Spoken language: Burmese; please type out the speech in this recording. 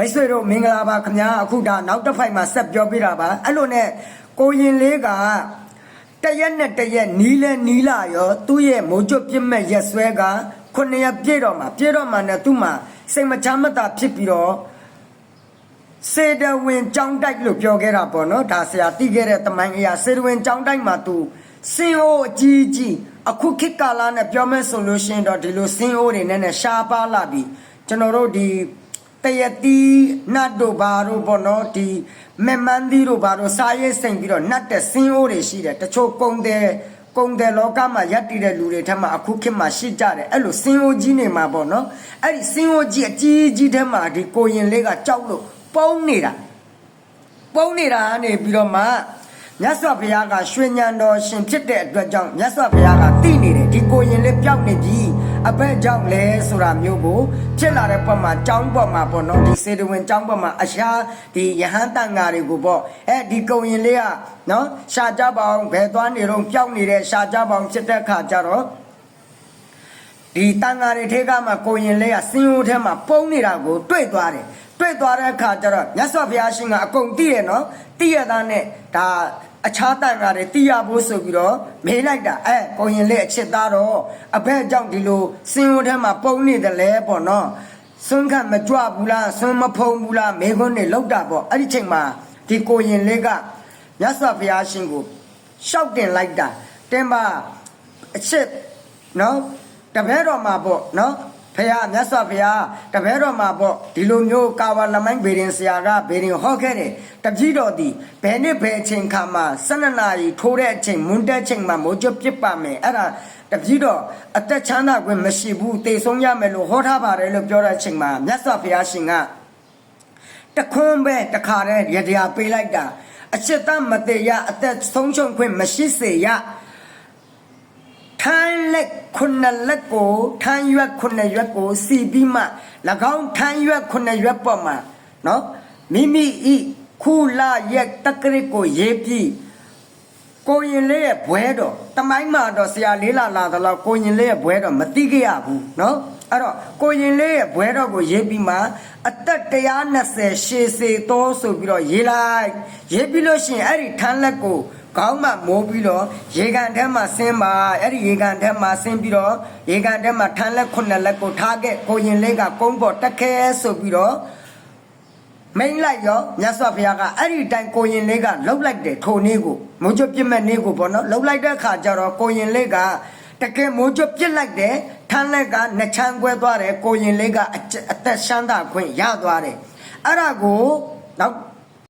မိတ်ဆွေတို့မင်္ဂလာပါခင်ဗျာအခုဒါနောက်တစ်ဖိုက်မှာဆက်ပြောပြတာပါအဲ့လိုနဲ့ကိုရင်လေးကတရက်နဲ့တရက်နီးလဲနီးလာရောသူ့ရဲ့မိုးကျွတ်ပြစ်မဲ့ရက်ဆွဲကခုနှစ်ရက်ပြည့်တော့မှာပြည့်တော့မှာနဲ့သူ့မှာစိတ်မချမ်းမသာဖြစ်ပြီးတော့စေတဝင်ကြောင်းတိုက်လို့ပြောခဲ့တာပေါ့နော်ဒါဆရာသိခဲ့တဲ့တမိုင်းအရာစေတဝင်ကြောင်းတိုက်မှာသူစင်အိုးအကြီးကြီးအခုခေတ်ကာလနဲ့ပြောမယ်ဆိုလို့ရှိရင်တော့ဒီလိုစင်အိုးတွေနဲ့နဲ့ရှားပါလာပြီကျွန်တော်တို့ဒီ တရတီနတ်တို့ဘာတို့ပေါ့နော်ဒီမမန်ဒီတို့ဘာတို့စားရဲစိန်ပြီးတော့နတ်တဲ့စင်းအိုးတွေရှိတယ်တချို့ကုံတယ်ကုံတယ်လောကမှာရပ်တည်တဲ့လူတွေထက်မှအခုခေတ်မှာရှိကြတယ်အဲ့လိုစင်းအိုးကြီးနေမှာပေါ့နော်အဲ့ဒီစင်းအိုးကြီးအကြီးကြီးထဲမှာဒီကိုရင်လေးကကြောက်လို့ပုံနေတာပုံနေတာကနေပြီးတော့မှမြတ်စွာဘုရားကရွှေညံတော်ရှင်ဖြစ်တဲ့အတွက်ကြောင့်မြတ်စွာဘုရားကသိနေတယ်ဒီကိုရင်လေးပျောက်နေပြီ အဘက်ကြောင့်လဲဆိုတာမျိုးကိုဖြစ်လာတဲ့ပုံမှာကြောင်းပေါ်မှာပေါ့နော်ဒီစေတဝင်ကြောင်းပေါ်မှာအရှားဒီယဟန်တန်ဃာတွေကိုပေါ့အဲဒီကိုရင်လေးကနော်ရှာကြပါအောင်ဘယ်သွားနေတော့ပျောက်နေတဲ့ရှာကြပါအောင်ဖြစ်တဲ့အခါကျတော့ဒီတန်ဃာတွေထဲကမှကိုရင်လေးကစင်အိုးထဲမှာပုံနေတာကိုတွေ့သွားတယ်တွေ့သွားတဲ့အခါကျတော့မြတ်စွာဘုရားရှင်ကအကုန်သိတယ်နော်သိရတာနဲ့ဒါ အခြားတန်ဃာတွေသိရဖို့ဆိုပြီးတော့မေးလိုက်တာအဲကိုရင်လေးအချစ်သားတော့အဘက်ကြောင့်ဒီလိုစင်အိုးထဲမှာပုံနေတယ်လဲပေါ့နော်ဆွမ်းခတ်မကြွဘူးလားဆွမ်းမဖုံဘူးလားမေခွန်းနေလောက်တာပေါ့အဲ့ဒီချိန်မှာဒီကိုရင်လေးကမြတ်စွာဘုရားရှင်ကိုရှောက်တင်လိုက်တာတင်ပါအချစ်နော်တပည့်တော်မှာပေါ့နော် ဖះမြတ်စွာဘုရားတပည့်တော်မှာပေါ့ဒီလိုမျိုးကာဝလမိုင်းဘေရင်ဆရာကဘေရင်ဟောခဲ့တယ်တပည့်တော်ဒီဘယ်နှစ်ဘယ်အချိန်ခါမှာ12နာရီထိုးတဲ့အချိန်မွန်းတဲ့အချိန်မှာမိုးကြပြစ်ပါမယ်အဲ့ဒါတပည့်တော်အသက်ချမ်းသာခွင့်မရှိဘူးတေဆုံးရမယ်လို့ဟောထားပါတယ်လို့ပြောတဲ့အချိန်မှာမြတ်စွာဘုရားရှင်ကတခွန်းပဲတခါတည်းရတရားပေးလိုက်တာအချစ်တမတေရအသက်ဆုံးရှုံးခွင့်မရှိစေရ ထိုင်းလက်ခုနှစ်လက်ကိုထိုင်းရွက်ခုနှစ်ရွက်ကိုစီပြီးမှ၎င်းထိုင်းရွက်ခုနှစ်ရွက်ပေါ်မှာနော်မိမိဤခုလာရက်တက္ကရစ်ကိုရေးပြီးကိုရင်လေးရဲ့ဘွဲတော်တမိုင်းမှာတော့ဆရာလေးလာလာတော့ကိုရင်လေးရဲ့ဘွဲတော်မသိခဲ့ရဘူးနော်အဲ့တော့ကိုရင်လေးရဲ့ဘွဲတော်ကိုရေးပြီးမှအသက်120ရှေစေသောဆိုပြီးတော့ရေးလိုက်ရေးပြီးလို့ရှိရင်အဲ့ဒီထမ်းလက်ကို ခေါင်းမှမိုးပြီးတော့ရေကန်ထဲမှာဆင်းပါအဲ့ဒီရေကန်ထဲမှာဆင်းပြီးတော့ရေကန်ထဲမှာထမ်းလက်ခုနှစ်လက်ကိုထားခဲ့ကိုရင်လေးကကုန်းပေါ်တက်ခဲဆိုပြီးတော့မိန်လိုက်ရောမြတ်စွာဘုရားကအဲ့ဒီတိုင်ကိုရင်လေးကလှုပ်လိုက်တယ်ထိုနေ့ကိုမိုးကျွတ်ပြစ်မဲ့နေ့ကိုပေါ့နော်လှုပ်လိုက်တဲ့အခါကျတော့ကိုရင်လေးကတကယ်မိုးကျွတ်ပြစ်လိုက်တယ်ထမ်းလက်ကနှစ်ချမ်းကွဲသွားတယ်ကိုရင်လေးကအကျအသက်ရှမ်းသာခွင့်ရသွားတယ်အဲ့ဒါကိုနောက်